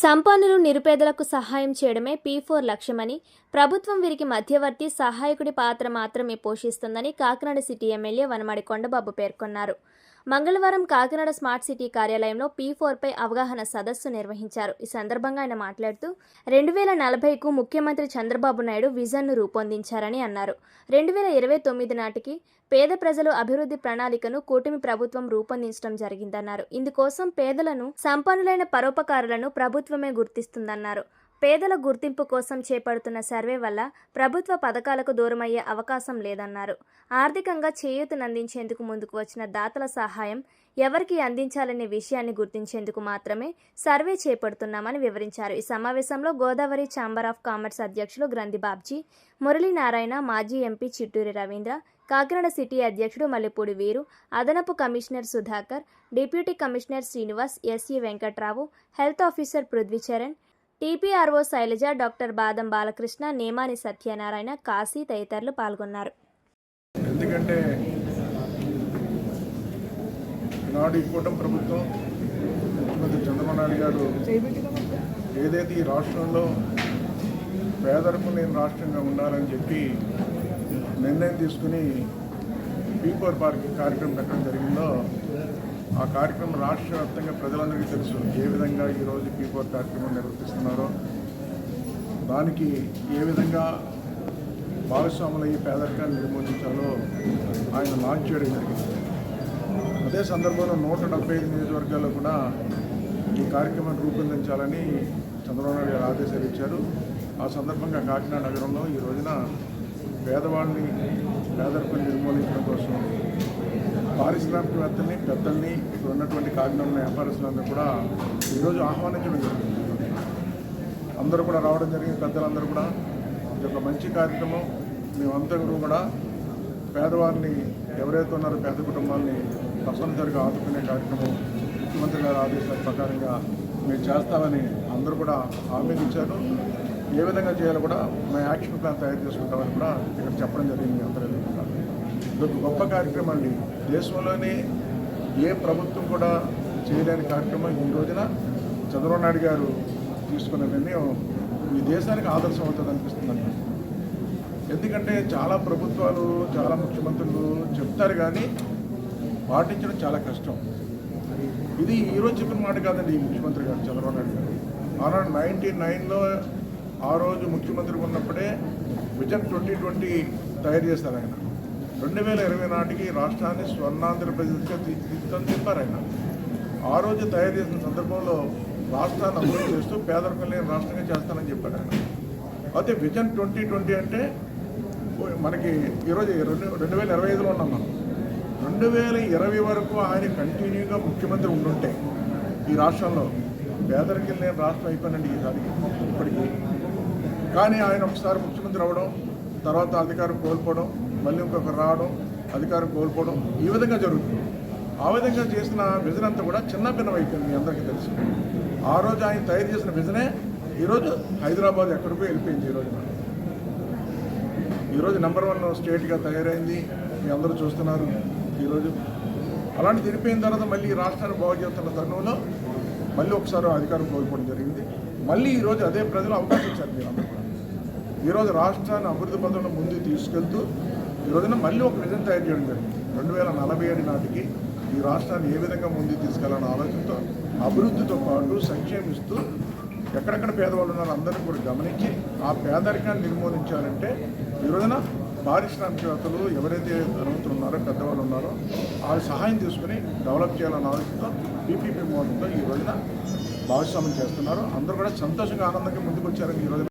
సంపన్నులు నిరుపేదలకు సహాయం చేయడమే పీ ఫోర్ లక్ష్యమని ప్రభుత్వం వీరికి మధ్యవర్తి సహాయకుడి పాత్ర మాత్రమే పోషిస్తుందని కాకినాడ సిటీ ఎమ్మెల్యే వనమాడి కొండబాబు పేర్కొన్నారు. మంగళవారం కాకినాడ స్మార్ట్ సిటీ కార్యాలయంలో పీ ఫోర్పై అవగాహన సదస్సు నిర్వహించారు. ఈ సందర్భంగా ఆయన మాట్లాడుతూ రెండు వేల నలభైకు ముఖ్యమంత్రి చంద్రబాబు నాయుడు విజన్ను రూపొందించారని అన్నారు. రెండు వేల ఇరవై తొమ్మిది నాటికి పేద ప్రజలు అభివృద్ధి ప్రణాళికను కూటమి ప్రభుత్వం రూపొందించడం జరిగిందన్నారు. ఇందుకోసం పేదలను సంపన్నులైన పరోపకారులను ప్రభుత్వమే గుర్తిస్తుందన్నారు. పేదల గుర్తింపు కోసం చేపడుతున్న సర్వే వల్ల ప్రభుత్వ పథకాలకు దూరమయ్యే అవకాశం లేదన్నారు. ఆర్థికంగా చేయూతనందించేందుకు ముందుకు వచ్చిన దాతల సహాయం ఎవరికి అందించాలనే విషయాన్ని గుర్తించేందుకు మాత్రమే సర్వే చేపడుతున్నామని వివరించారు. ఈ సమావేశంలో గోదావరి ఛాంబర్ ఆఫ్ కామర్స్ అధ్యక్షులు గ్రంథి బాబ్జీ మురళీనారాయణ మాజీ ఎంపీ చిట్టూరి రవీంద్ర కాకినాడ సిటీ అధ్యక్షుడు మల్లెపూడి వీరు అదనపు commissioner Sudhakar deputy commissioner Srinivas SE Venkatrao health officer Prithvicharan TPRO Sailaja doctor Badam Balakrishna Nemani Satyanarayana Kashi తదితరులు పాల్గొన్నారు. ఎందుకంటే నాడు కూటమి ప్రభుత్వం ముఖ్యమంత్రి చంద్రబాబు నాయుడు గారు ఏదైతే ఈ రాష్ట్రంలో పేదరికం లేని రాష్ట్రంగా ఉండాలని చెప్పి నిర్ణయం తీసుకుని పీకోర్ పార్క్ కార్యక్రమం పెట్టడం జరిగిందో ఆ కార్యక్రమం రాష్ట్ర వ్యాప్తంగా ప్రజలందరికీ తెలుసు. ఏ విధంగా ఈరోజు పీకోర్ కార్యక్రమం నిర్వర్తిస్తున్నారో దానికి ఏ విధంగా భాగస్వాములు పేదరికాన్ని నిర్మూలించాలో ఆయన లాంచ్ చేయడం జరిగింది. అదే సందర్భంలో నూట డెబ్బై ఐదు నియోజకవర్గాల్లో కూడా ఈ కార్యక్రమాన్ని రూపొందించాలని చంద్రబాబు నాయుడు గారు ఆదేశాలు ఇచ్చారు. ఆ సందర్భంగా కాకినాడ నగరంలో ఈ రోజున పేదవాళ్ళని పేదరికం నిర్మూలించడం పారిశ్రామికవేత్తల్ని పెద్దల్ని ఇక్కడ ఉన్నటువంటి కాకినాడ వ్యాపారస్తులందరూ కూడా ఈరోజు ఆహ్వానించడం జరిగింది అందరూ కూడా రావడం జరిగింది పెద్దలందరూ కూడా. ఇది ఒక మంచి కార్యక్రమం. మేమందరూ కూడా పేదవారిని ఎవరైతే ఉన్నారో పేద కుటుంబాన్ని తప్పనిసరిగా ఆదుకునే కార్యక్రమం ముఖ్యమంత్రి గారి ఆదేశాల ప్రకారంగా మేము చేస్తామని అందరూ కూడా హామీలు ఇచ్చారు ఏ విధంగా చేయాలో కూడా మా యాక్షన్ ప్లాన్ తయారు చేసుకుంటామని కూడా ఇక్కడ చెప్పడం జరిగింది అందరూ కూడా ఇది గొప్ప కార్యక్రమం అండి. దేశంలోనే ఏ ప్రభుత్వం కూడా చేయలేని కార్యక్రమం ఈ రోజున చంద్రబాబు నాయుడు గారు తీసుకున్న నిర్ణయం ఈ దేశానికి ఆదర్శం అవుతుంది అనిపిస్తుంది ఎందుకంటే చాలా ప్రభుత్వాలు చాలా ముఖ్యమంత్రులు చెప్తారు కానీ పాటించడం చాలా కష్టం. ఇది ఈరోజు చెప్పిన మాట కాదండి ఈ ముఖ్యమంత్రి గారు చంద్రబాబు నాయుడు గారు. ఆనాడు నైన్టీ నైన్లో ఆ రోజు ముఖ్యమంత్రి ఉన్నప్పుడే విజన్ ట్వంటీ ట్వంటీ తయారు చేశారు ఆయన. రెండు వేల ఇరవై నాటికి రాష్ట్రాన్ని స్వర్ణాంధ్రప్రదేశ్గా తీర్చిదిద్దుతాను చెప్పారు ఆయన. ఆ రోజు తయారు చేసిన సందర్భంలో రాష్ట్రాన్ని అభివృద్ధి చేస్తూ పేదరికం లేని రాష్ట్రంగా చేస్తానని చెప్పారు ఆయన. అయితే విజన్ ట్వంటీ ట్వంటీ అంటే మనకి ఈరోజు రెండు రెండు వేల ఇరవై ఐదులో ఉన్నాం మనం. రెండు వేల ఇరవై వరకు ఆయన కంటిన్యూగా ముఖ్యమంత్రి ఉండుంటే ఈ రాష్ట్రంలో పేదరికం లేని రాష్ట్రం అయిపోయినండి ఈసారికి ఇప్పటికీ. కానీ ఆయన ఒకసారి ముఖ్యమంత్రి అవ్వడం తర్వాత అధికారం కోల్పోవడం మళ్ళీ ఇంకొకరు రావడం అధికారం కోల్పోవడం ఈ విధంగా జరుగుతుంది. ఆ విధంగా చేసిన విజన్ అంతా కూడా చిన్న భిన్నం అయిపోయింది మీ అందరికీ తెలుసు. ఆ రోజు ఆయన తయారు చేసిన విజనే ఈరోజు హైదరాబాద్ ఎక్కడికో వెళ్ళిపోయింది ఈరోజు ఈరోజు నెంబర్ వన్ స్టేట్గా తయారైంది మీ అందరూ చూస్తున్నారు ఈరోజు అలాంటి తిరిగిపోయిన తర్వాత మళ్ళీ ఈ రాష్ట్రాన్ని బాగు చేస్తున్న తరుణంలో మళ్ళీ ఒకసారి అధికారం కోల్పోవడం జరిగింది. మళ్ళీ ఈరోజు అదే ప్రజలు అవకాశం ఇచ్చారు మీరు ఈరోజు రాష్ట్రాన్ని అభివృద్ధి పథంలో ముందుకు తీసుకెళ్తూ ఈ రోజున మళ్ళీ ఒక విజన్ తయారు చేయడం జరిగింది. రెండు వేల నలభై ఏడు నాటికి ఈ రాష్ట్రాన్ని ఏ విధంగా ముందుకు తీసుకెళ్ళాలనే ఆలోచనతో అభివృద్ధితో పాటు సంక్షేమిస్తూ ఎక్కడెక్కడ పేదవాళ్ళు ఉన్నారో అందరినీ కూడా గమనించి ఆ పేదరికాన్ని నిర్మూలించాలంటే ఈ రోజున పారిశ్రామికవేత్తలు ఎవరైతే ధనవంతులు ఉన్నారో పెద్దవాళ్ళు ఉన్నారో వాళ్ళ సహాయం తీసుకుని డెవలప్ చేయాలన్న ఆలోచనతో పీపీపీ మోడల్తో ఈ రోజున భాగస్వామ్యం చేస్తున్నారు. అందరూ కూడా సంతోషంగా ఆనందంగా ముందుకు వచ్చారని ఈరోజు